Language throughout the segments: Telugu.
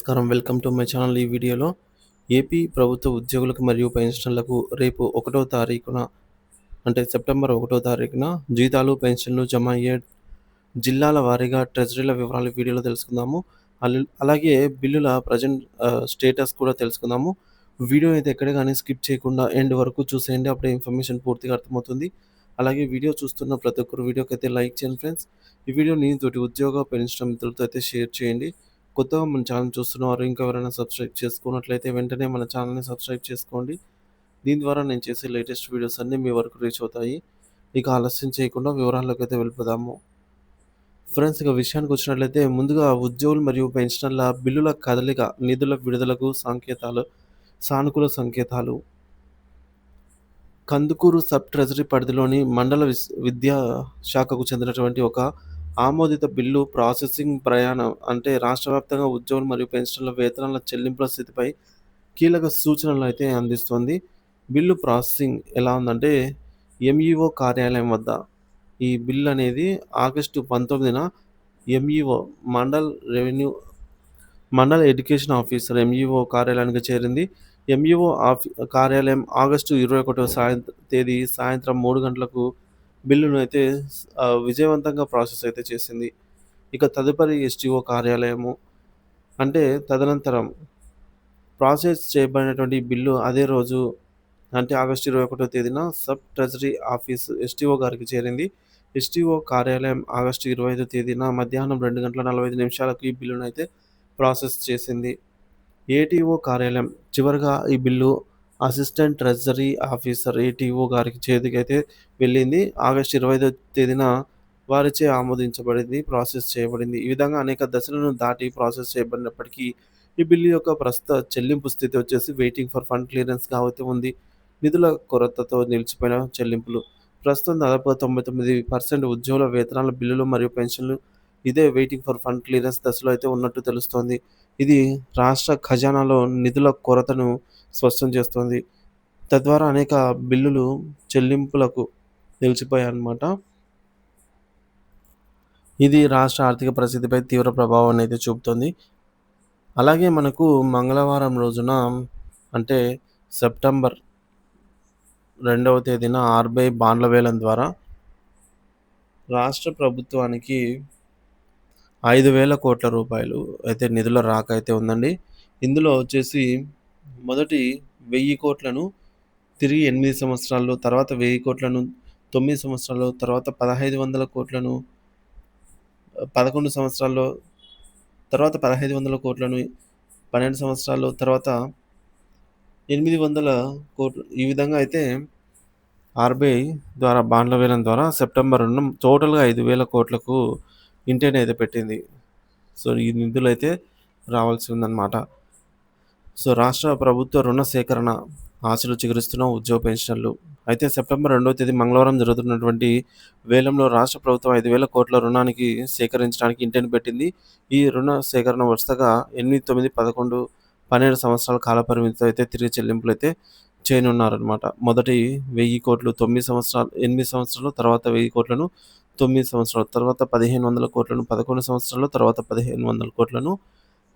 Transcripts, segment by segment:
నమస్కారం. Welcome to my channel. ఈ వీడియోలో ఏపీ ప్రభుత్వ ఉద్యోగులకు మరియు పెన్షన్లకు రేపు ఒకటో తారీఖున అంటే సెప్టెంబర్ ఒకటో తారీఖున జీతాలు పెన్షన్లు జమ అయ్యే జిల్లాల వారీగా ట్రెజరీల వివరాలు వీడియోలో తెలుసుకుందాము. అలాగే బిల్లుల ప్రజెంట్ స్టేటస్ కూడా తెలుసుకుందాము. వీడియో అయితే ఎక్కడ కానీ స్కిప్ చేయకుండా ఎండ్ వరకు చూసేయండి. అప్పుడే ఇన్ఫర్మేషన్ పూర్తిగా అర్థమవుతుంది. అలాగే వీడియో చూస్తున్న ప్రతి ఒక్కరు వీడియోకి అయితే లైక్ చేయండి ఫ్రెండ్స్. ఈ వీడియోని తోటి ఉద్యోగ పెన్షన్ మిత్రులతో అయితే షేర్ చేయండి. కొత్తగా మన ఛానల్ చూస్తున్నవారు ఇంకా ఎవరైనా సబ్స్క్రైబ్ చేసుకున్నట్లయితే వెంటనే మన ఛానల్ని సబ్స్క్రైబ్ చేసుకోండి. దీని ద్వారా నేను చేసే లేటెస్ట్ వీడియోస్ అన్నీ మీ వరకు రీచ్ అవుతాయి. ఇక ఆలస్యం చేయకుండా వివరాల్లోకి అయితే వెళ్ళిపోదాము. ఫ్రెండ్స్ ఇక విషయానికి వచ్చినట్లయితే ముందుగా ఉద్యోగులు మరియు పెన్షనర్ల బిల్లుల కదలిక నిధుల విడుదలకు సంకేతాలు సానుకూల సంకేతాలు. కందుకూరు సబ్ ట్రెజరీ పరిధిలోని మండల విద్యా శాఖకు చెందినటువంటి ఒక ఆమోదిత బిల్లు ప్రాసెసింగ్ ప్రయాణం అంటే రాష్ట్ర వ్యాప్తంగా ఉద్యోగులు మరియు పెన్షన్ల వేతనాల చెల్లింపుల స్థితిపై కీలక సూచనలు అయితే అందిస్తుంది. బిల్లు ప్రాసెసింగ్ ఎలా ఉందంటే ఎంఈఓ కార్యాలయం వద్ద ఈ బిల్ అనేది ఆగస్టు పంతొమ్మిదిన ఎంఈఓ మండల్ రెవెన్యూ మండల ఎడ్యుకేషన్ ఆఫీసర్ ఎంఈఓ కార్యాలయానికి చేరింది. ఎంఈఓ ఆఫీ కార్యాలయం ఆగస్టు ఇరవై ఒకటో సాయంత్రం తేదీ సాయంత్రం మూడు గంటలకు బిల్లును అయితే విజయవంతంగా ప్రాసెస్ అయితే చేసింది. ఇక తదుపరి ఎస్టీఓ కార్యాలయము. అంటే తదనంతరం ప్రాసెస్ చేయబడినటువంటి బిల్లు అదే రోజు అంటే ఆగస్టు ఇరవై ఒకటో తేదీన సబ్ ట్రెజరీ ఆఫీస్ ఎస్టీఓ గారికి చేరింది. ఎస్టీఓ కార్యాలయం ఆగస్టు ఇరవై ఐదో తేదీన మధ్యాహ్నం రెండు గంటల నలభై ఐదు నిమిషాలకు ఈ బిల్లును అయితే ప్రాసెస్ చేసింది. ఏటీఓ కార్యాలయం చివరిగా ఈ bill assistant treasury officer ATO గారికి చేతికైతే వెళ్ళింది. ఆగస్టు ఇరవై ఐదో తేదీన వారిచే ఆమోదించబడింది ప్రాసెస్ చేయబడింది. ఈ విధంగా అనేక దశలను దాటి ప్రాసెస్ చేయబడినప్పటికీ ఈ బిల్లు యొక్క ప్రస్తుత చెల్లింపు స్థితి వచ్చేసి వెయిటింగ్ ఫర్ ఫండ్ క్లియరెన్స్గా అయితే ఉంది. నిధుల కొరతతో నిలిచిపోయిన చెల్లింపులు. ప్రస్తుతం దాదాపు తొంభై తొమ్మిది పర్సెంట్ ఉద్యోగుల వేతనాల బిల్లులు మరియు పెన్షన్లు ఇదే వెయిటింగ్ ఫర్ ఫండ్ క్లియరెన్స్ దశలో అయితే ఉన్నట్టు తెలుస్తోంది. ఇది రాష్ట్ర ఖజానాలో నిధుల కొరతను స్పష్టం చేస్తుంది. తద్వారా అనేక బిల్లులు చెల్లింపులకు నిలిచిపోయాయన్నమాట. ఇది రాష్ట్ర ఆర్థిక పరిస్థితిపై తీవ్ర ప్రభావాన్ని అయితే చూపుతుంది. అలాగే మనకు మంగళవారం రోజున అంటే సెప్టెంబర్ రెండవ తేదీన ఆర్బీఐ బాండ్ల వేలం ద్వారా రాష్ట్ర ప్రభుత్వానికి ఐదు వేల కోట్ల రూపాయలు అయితే నిధుల రాక అయితే ఉందండి. ఇందులో వచ్చేసి మొదటి వెయ్యి కోట్లను తిరిగి ఎనిమిది సంవత్సరాల్లో తర్వాత వెయ్యి కోట్లను తొమ్మిది సంవత్సరాల్లో తర్వాత పదహైదు వందల కోట్లను పదకొండు సంవత్సరాల్లో తర్వాత పదహైదు వందల కోట్లను పన్నెండు సంవత్సరాల్లో తర్వాత ఎనిమిది వందల కోట్లు ఈ విధంగా అయితే ఆర్బీఐ ద్వారా బాండ్ల వేలం ద్వారా సెప్టెంబర్ రెండు టోటల్గా ఐదు వేల కోట్లకు ఇంటెన్ అయితే పెట్టింది. సో ఈ నిధులు అయితే రావాల్సి ఉందన్నమాట. సో రాష్ట్ర ప్రభుత్వ రుణ సేకరణ ఆశలు చిగురిస్తున్న ఉద్యోగ పెన్షన్లు. అయితే సెప్టెంబర్ రెండవ తేదీ మంగళవారం జరుగుతున్నటువంటి వేలంలో రాష్ట్ర ప్రభుత్వం ఐదు వేల కోట్ల రుణానికి సేకరించడానికి ఇంటిని పెట్టింది. ఈ రుణ సేకరణ వరుసగా ఎనిమిది తొమ్మిది పదకొండు పన్నెండు సంవత్సరాల కాల పరిమితితో అయితే తిరిగి చెల్లింపులు అయితే చేయనున్నారనమాట మొదటి వెయ్యి కోట్లు తొమ్మిది సంవత్సరాలు ఎనిమిది సంవత్సరాలు తర్వాత వెయ్యి కోట్లను తొమ్మిది సంవత్సరాలు తర్వాత పదిహేను వందల కోట్లను పదకొండు సంవత్సరాలు తర్వాత పదిహేను వందల కోట్లను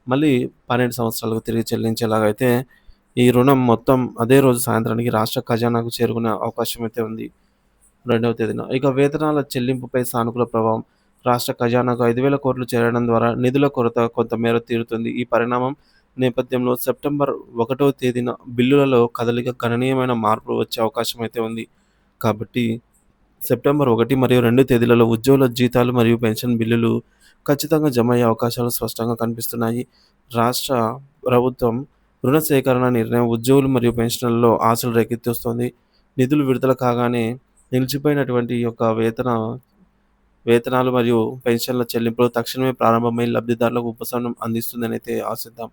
మళ్ళీ పన్నెండు సంవత్సరాలకు తిరిగి చెల్లించేలాగా అయితే ఈ రుణం మొత్తం అదే రోజు సాయంత్రానికి రాష్ట్ర ఖజానాకు చేరుకునే అవకాశం అయితే ఉంది. రెండవ తేదీన ఇక వేతనాల చెల్లింపుపై సానుకూల ప్రభావం. రాష్ట్ర ఖజానాకు ఐదు వేల కోట్లు చేరడం ద్వారా నిధుల కొరత కొంతమేర తీరుతుంది. ఈ పరిణామం నేపథ్యంలో సెప్టెంబర్ ఒకటవ తేదీన బిల్లులలో కదలిక గణనీయమైన మార్పులు వచ్చే అవకాశం అయితే ఉంది. కాబట్టి సెప్టెంబర్ ఒకటి మరియు రెండు తేదీలలో ఉద్యోగుల జీతాలు మరియు పెన్షన్ బిల్లులు ఖచ్చితంగా జమ అయ్యే అవకాశాలు స్పష్టంగా కనిపిస్తున్నాయి. రాష్ట్ర ప్రభుత్వం రుణ సేకరణ నిర్ణయం ఉద్యోగులు మరియు పెన్షన్లలో ఆశలు రేకెత్తిస్తోంది. నిధులు విడుదల కాగానే నిలిచిపోయినటువంటి యొక్క వేతన వేతనాలు మరియు పెన్షన్ల చెల్లింపులు తక్షణమే ప్రారంభమై లబ్ధిదారులకు ఉపశమనం అందిస్తుందని అయితే ఆశిద్దాం.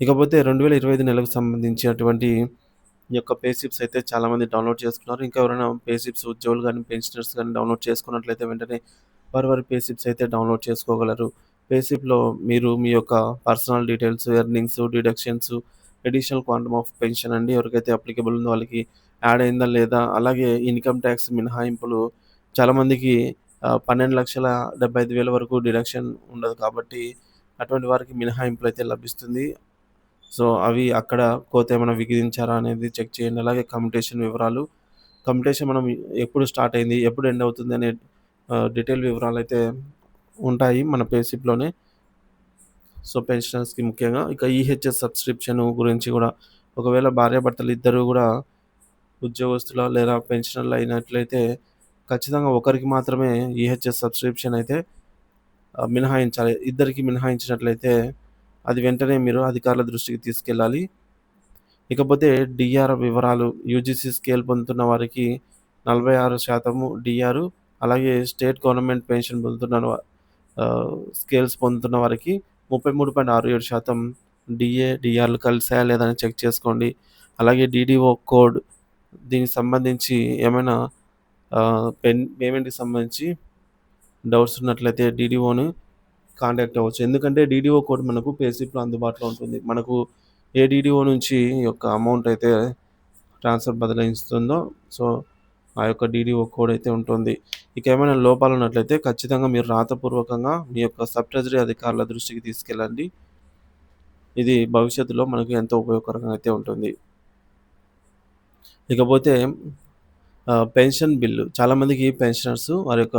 ఇకపోతే రెండు వేల ఇరవై ఐదు నెలకు సంబంధించినటువంటి ఈ యొక్క పే స్లిప్స్ అయితే చాలామంది డౌన్లోడ్ చేసుకున్నారు. ఇంకా ఎవరైనా పే స్లిప్స్ ఉద్యోగులు కానీ పెన్షనర్స్ కానీ డౌన్లోడ్ చేసుకున్నట్లయితే వెంటనే వారి వారి పే స్లిప్స్ అయితే డౌన్లోడ్ చేసుకోగలరు. పే స్లిప్లో మీరు మీ యొక్క personal details earnings deductions additional quantum of pension అండి. ఎవరికైతే అప్లికబుల్ ఉందో వాళ్ళకి యాడ్ అయిందా లేదా అలాగే ఇన్కమ్ ట్యాక్స్ మినహాయింపులు చాలామందికి పన్నెండు లక్షల డెబ్బై ఐదు వేల వరకు డిడక్షన్ ఉండదు కాబట్టి అటువంటి వారికి మినహాయింపులు అయితే లభిస్తుంది. సో అవి అక్కడ కోత ఏమైనా విధించారా అనేది చెక్ చేయండి. అలాగే కమ్యూటేషన్ వివరాలు. కమ్యూటేషన్ మనం ఎప్పుడు స్టార్ట్ అయింది ఎప్పుడు ఎండ్ అవుతుంది అనే డీటెయిల్ వివరాలు అయితే ఉంటాయి మన పేసిప్లోనే. సో పెన్షనర్స్కి ముఖ్యంగా. ఇక ఈహెచ్ఎస్ సబ్స్క్రిప్షన్ గురించి కూడా ఒకవేళ భార్యాభర్తలు ఇద్దరు కూడా ఉద్యోగస్తుల లేదా పెన్షనర్లు అయినట్లయితే ఖచ్చితంగా ఒకరికి మాత్రమే ఈహెచ్ఎస్ సబ్స్క్రిప్షన్ అయితే మినహాయించాలి. ఇద్దరికి మినహాయించినట్లయితే అది వెంటనే మీరు అధికారుల దృష్టికి తీసుకెళ్ళాలి. ఇకపోతే డిఆర్ వివరాలు యూజీసీ స్కేల్ పొందుతున్న వారికి నలభై ఆరు శాతము డిఆర్ అలాగే స్టేట్ గవర్నమెంట్ పెన్షన్ పొందుతున్న స్కేల్స్ పొందుతున్న వారికి ముప్పై మూడు పాయింట్ ఆరు ఏడు శాతం డిఏ డిఆర్లు కలిసాయా లేదని చెక్ చేసుకోండి. అలాగే డిడిఓ కోడ్ దీనికి సంబంధించి ఏమైనా పెన్ పేమెంట్కి సంబంధించి డౌట్స్ ఉన్నట్లయితే డిడిఓని కాంటాక్ట్ అవ్వచ్చు. ఎందుకంటే డీడీఓ కోడ్ మనకు పేసిప్లో అందుబాటులో ఉంటుంది. మనకు ఏ డీడీఓ నుంచి యొక్క అమౌంట్ అయితే ట్రాన్స్ఫర్ బదలాయిస్తుందో సో ఆ యొక్క డీడీఓ కోడ్ అయితే ఉంటుంది. ఇక ఏమైనా లోపాలు ఉన్నట్లయితే ఖచ్చితంగా మీరు రాతపూర్వకంగా మీ యొక్క సబ్ ట్రెజరీ అధికారుల దృష్టికి తీసుకెళ్ళండి. ఇది భవిష్యత్తులో మనకు ఎంతో ఉపయోగకరంగా అయితే ఉంటుంది. ఇకపోతే పెన్షన్ బిల్లు. చాలామందికి పెన్షనర్స్ వారి యొక్క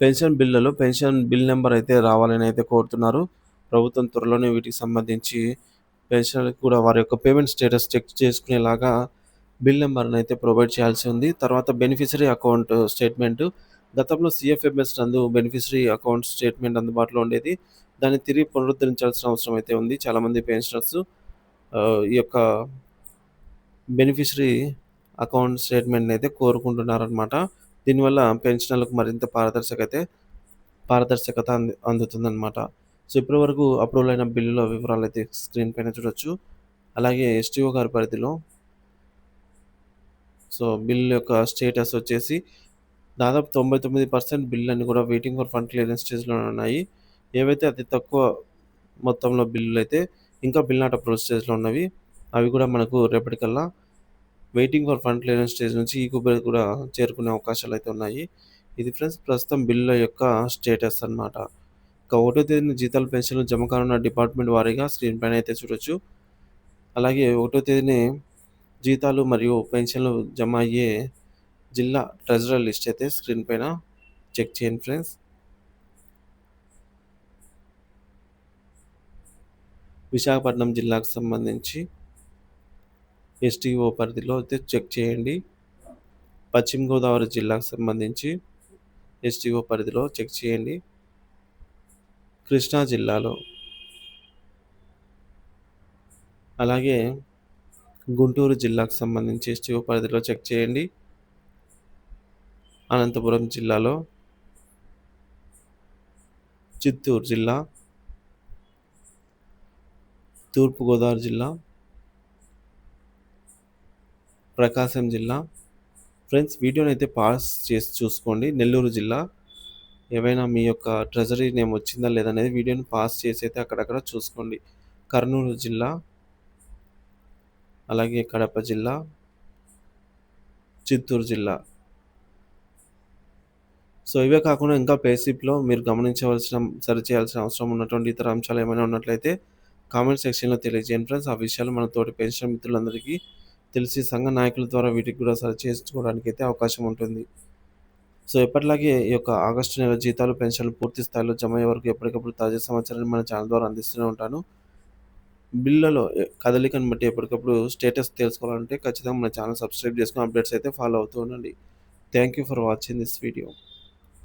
పెన్షన్ బిల్లులో పెన్షన్ బిల్ నెంబర్ అయితే రావాలని అయితే కోరుతున్నారు. ప్రభుత్వం త్వరలోనే వీటికి సంబంధించి పెన్షన్ కూడా వారి యొక్క పేమెంట్ స్టేటస్ చెక్ చేసుకునేలాగా బిల్ నెంబర్ని అయితే ప్రొవైడ్ చేయాల్సి ఉంది. తర్వాత బెనిఫిషరీ అకౌంట్ స్టేట్మెంట్. గతంలో సిఎఫ్ఎంఎస్ నందు బెనిఫిషరీ అకౌంట్ స్టేట్మెంట్ అందుబాటులో ఉండేది. దాన్ని తిరిగి పునరుద్ధరించాల్సిన అవసరం అయితే ఉంది. చాలామంది పెన్షనర్స్ ఈ యొక్క బెనిఫిషరీ అకౌంట్ స్టేట్మెంట్ని అయితే కోరుకుంటున్నారనమాట దీనివల్ల పెన్షనర్లకు మరింత పారదర్శకత పారదర్శకత అంది అందుతుందన్నమాట. సో ఇప్పటి వరకు అప్రూవల్ అయిన బిల్లుల వివరాలు అయితే స్క్రీన్ పైన చూడొచ్చు. అలాగే ఎస్టీఓ గారి పరిధిలో సో బిల్ యొక్క స్టేటస్ వచ్చేసి దాదాపు తొంభై తొమ్మిది పర్సెంట్ బిల్ అన్ని కూడా వెయిటింగ్ ఫర్ ఫండ్ క్లియరెన్స్ స్టేజ్లో ఉన్నాయి. ఏవైతే అతి తక్కువ మొత్తంలో బిల్లులు అయితే ఇంకా బిల్ నాట్ అప్రూవ్ స్టేజ్లో ఉన్నవి అవి కూడా మనకు రేపటికల్లా waiting for fund clearance stage నుంచి ఈ కుబేర్ కూడా చేరుకునే అవకాశాలు అయితే ఉన్నాయి. ఇది ఫ్రెండ్స్ ప్రస్తుతం బిల్లుల యొక్క స్టేటస్ అనమాట ఇక ఒకటో తేదీన జీతాలు పెన్షన్లు జమ కానున్న డిపార్ట్మెంట్ వారీగా స్క్రీన్ పైన అయితే చూడొచ్చు. అలాగే ఒకటో తేదీనే జీతాలు మరియు పెన్షన్లు జమ అయ్యే జిల్లా ట్రెజరర్ లిస్ట్ అయితే స్క్రీన్ పైన చెక్ చేయండి ఫ్రెండ్స్. విశాఖపట్నం జిల్లాకు సంబంధించి ఎస్టీఓ పరిధిలో అయితే చెక్ చేయండి. పశ్చిమ గోదావరి జిల్లాకు సంబంధించి ఎస్టీఓ పరిధిలో చెక్ చేయండి. కృష్ణా జిల్లాలో. అలాగే గుంటూరు జిల్లాకు సంబంధించి ఎస్టీఓ పరిధిలో చెక్ చేయండి. అనంతపురం జిల్లాలో. చిత్తూరు జిల్లా. తూర్పుగోదావరి జిల్లా. ప్రకాశం జిల్లా. ఫ్రెండ్స్ వీడియోని అయితే పాస్ చేసి చూసుకోండి. నెల్లూరు జిల్లా. ఏవైనా మీ యొక్క ట్రెజరీ నేమ్ వచ్చిందా లేదనేది వీడియోని పాస్ చేసి అయితే అక్కడక్కడ చూసుకోండి. కర్నూలు జిల్లా. అలాగే కడప జిల్లా. చిత్తూరు జిల్లా. సో ఇవే కాకుండా ఇంకా పేసిప్లో మీరు గమనించవలసిన సరిచేయాల్సిన అవసరం ఉన్నటువంటి ఇతర అంశాలు ఏమైనా ఉన్నట్లయితే కామెంట్ సెక్షన్లో తెలియజేయండి. ఫ్రెండ్స్ ఆ విషయాలు మన తోటి పెన్షన్ మిత్రులందరికీ తెలిసి సంఘ నాయకుల ద్వారా వీటికి కూడా సరి చేసుకోవడానికి అయితే అవకాశం ఉంటుంది. సో ఎప్పటిలాగే ఈ యొక్క ఆగస్టు నెల జీతాలు పెన్షన్లు పూర్తి స్థాయిలో జమ అయ్యే వరకు ఎప్పటికప్పుడు తాజా సమాచారాన్ని మన ఛానల్ ద్వారా అందిస్తూనే ఉంటాను. బిల్లలో కదలికను బట్టి ఎప్పటికప్పుడు స్టేటస్ తెలుసుకోవాలంటే ఖచ్చితంగా మన ఛానల్ సబ్స్క్రైబ్ చేసుకుని అప్డేట్స్ అయితే ఫాలో అవుతూ ఉండండి. Thank you for watching this video.